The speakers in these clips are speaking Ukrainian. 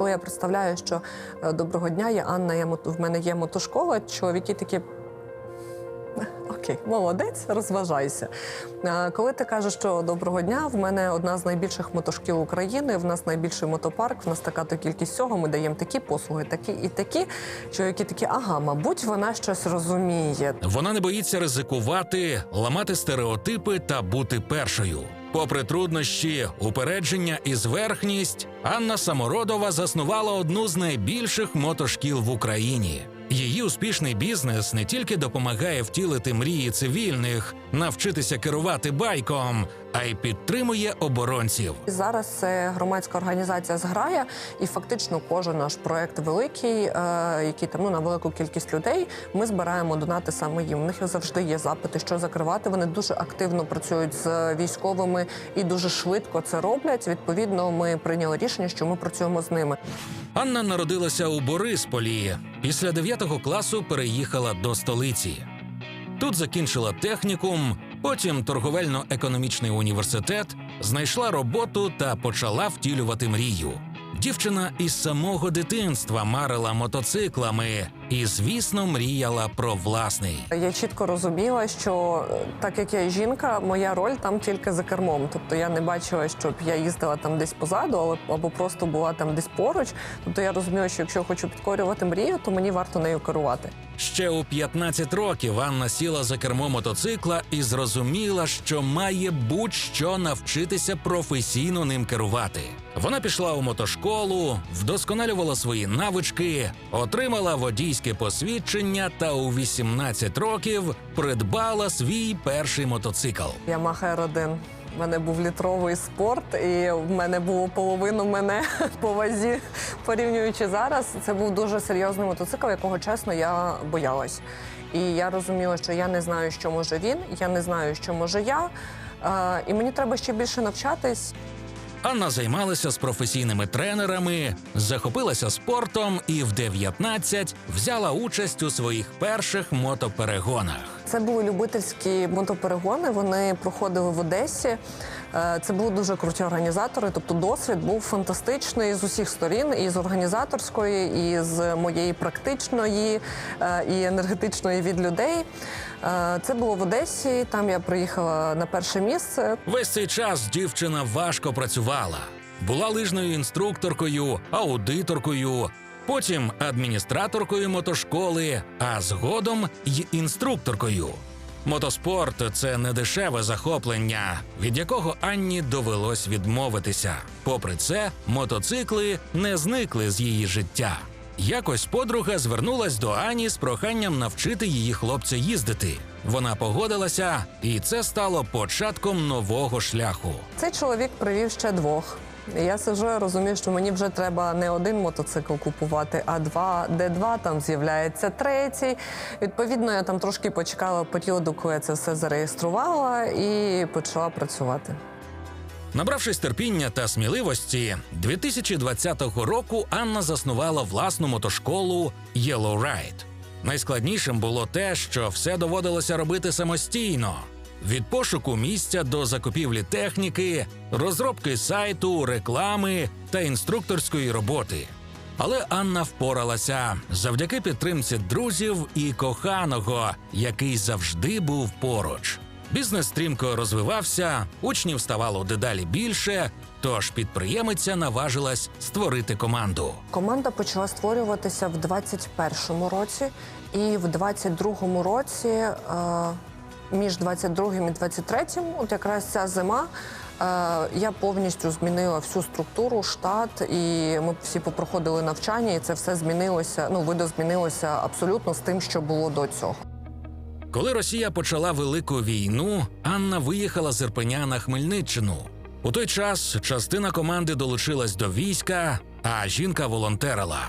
коли я представляю, що е, доброго дня, я Анна, я в мене є мотошкола, чоловіки такі. Окей, молодець, розважайся. Коли ти кажеш, що доброго дня, в мене одна з найбільших мотошкіл України, в нас найбільший мотопарк, в нас така то кількість цього, ми даємо такі послуги, такі і такі. Чоловіки такі, ага, мабуть, вона щось розуміє. Вона не боїться ризикувати, ламати стереотипи та бути першою. Попри труднощі, упередження і зверхність, Анна Самородова заснувала одну з найбільших мотошкіл в Україні. Її успішний бізнес не тільки допомагає втілити мрії цивільних, навчитися керувати байком, а й підтримує оборонців. Зараз це громадська організація зграя, і фактично кожен наш проект великий, е, який там ну на велику кількість людей. Ми збираємо донати саме їм. У них завжди є запити, що закривати. Вони дуже активно працюють з військовими і дуже швидко це роблять. Відповідно, ми прийняли рішення, що ми працюємо з ними. Анна народилася у Борисполі. Після 9 класу переїхала до столиці. Тут закінчила технікум, потім торговельно-економічний університет, знайшла роботу та почала втілювати мрію. Дівчина із самого дитинства марила мотоциклами і, звісно, мріяла про власний. Я чітко розуміла, що е, так як я жінка, моя роль там тільки за кермом. Тобто я не бачила, щоб я їздила там десь позаду, або просто була там десь поруч. Тобто я розуміла, що якщо я хочу підкорювати мрію, то мені варто нею керувати. Ще у 15 років Анна сіла за кермо мотоцикла і зрозуміла, що має будь-що навчитися професійно ним керувати. Вона пішла у мотошколу, вдосконалювала свої навички, отримала водійське посвідчення та у 18 років придбала свій перший мотоцикл. Yamaha R1. У мене був літровий спорт, і в мене було половину мене по вазі. Порівнюючи зараз, це був дуже серйозний мотоцикл, якого чесно я боялась. І я розуміла, що я не знаю, що може він, я не знаю, що може я. І мені треба ще більше навчатись. Анна займалася з професійними тренерами, захопилася спортом і в 19 взяла участь у своїх перших мотоперегонах. Це були любительські мотоперегони. Вони проходили в Одесі. Е, Це були дуже круті організатори. Тобто, досвід був фантастичний з усіх сторін, і з організаторської, і з моєї практичної, е, і енергетичної від людей. Е, Це було в Одесі. Там я приїхала на перше місце. Весь цей час дівчина важко працювала. Була лижною інструкторкою, аудиторкою, потім адміністраторкою мотошколи, а згодом й інструкторкою. Мотоспорт це не дешеве захоплення, від якого Анні довелось відмовитися. Попри це, мотоцикли не зникли з її життя. Якось подруга звернулась до Ані з проханням навчити її хлопця їздити. Вона погодилася, і це стало початком нового шляху. Цей чоловік привів ще двох. Я сижу, я розумію, що мені вже треба не один мотоцикл купувати, а два, де два там з'являється третій. Відповідно, я там трошки почекала періоду, коли я це все зареєструвала і почала працювати. Набравшись терпіння та сміливості, 2020 року Анна заснувала власну мотошколу Yellow Ride. Найскладнішим було те, що все доводилося робити самостійно. Від пошуку місця до закупівлі техніки, розробки сайту, реклами та інструкторської роботи. Але Анна впоралася завдяки підтримці друзів і коханого, який завжди був поруч. Бізнес стрімко розвивався, учнів ставало дедалі більше, тож підприємиця наважилась створити команду. Команда почала створюватися в 21-му році, і в 22-му році, е, між 22-м і 23-м, от якраз ця зима. е, Я повністю змінила всю структуру, штат, і ми всі попроходили навчання, і це все змінилося. Ну, видозмінилося абсолютно з тим, що було до цього. Коли Росія почала велику війну, Анна виїхала з Ірпеня на Хмельниччину. У той час частина команди долучилась до війська, а жінка волонтерила.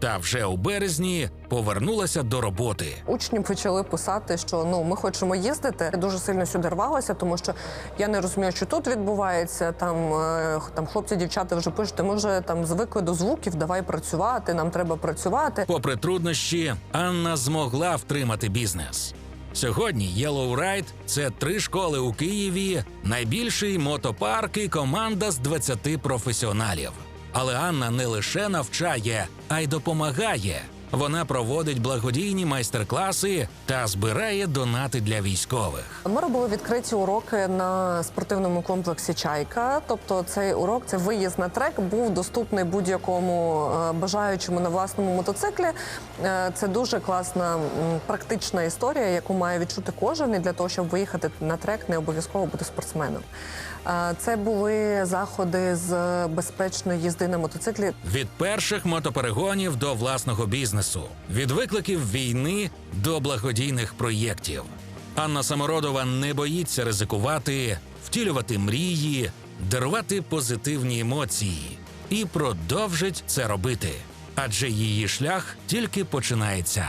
Та вже у березні повернулася до роботи. Учні почали писати, що ну ми хочемо їздити. Я дуже сильно сюди рвалася, тому що я не розумію, що тут відбувається. Там, е, там хлопці, дівчата вже пишуть, ми вже там звикли до звуків, давай працювати, нам треба працювати. Попри труднощі, Анна змогла втримати бізнес. Сьогодні Yellow Ride – це три школи у Києві, найбільший мотопарк і команда з 20 професіоналів. Але Анна не лише навчає, а й допомагає. Вона проводить благодійні майстер-класи та збирає донати для військових. Ми робили відкриті уроки на спортивному комплексі Чайка. Тобто, цей урок, це виїзд на трек, був доступний будь-якому е, бажаючому на власному мотоциклі. Е, Це дуже класна практична історія, яку має відчути кожен. І для того, щоб виїхати на трек, не обов'язково бути спортсменом. Це були заходи з безпечної їзди на мотоциклі. Від перших мотоперегонів до власного бізнесу, від викликів війни до благодійних проєктів. Анна Самородова не боїться ризикувати, втілювати мрії, дарувати позитивні емоції і продовжить це робити. Адже її шлях тільки починається.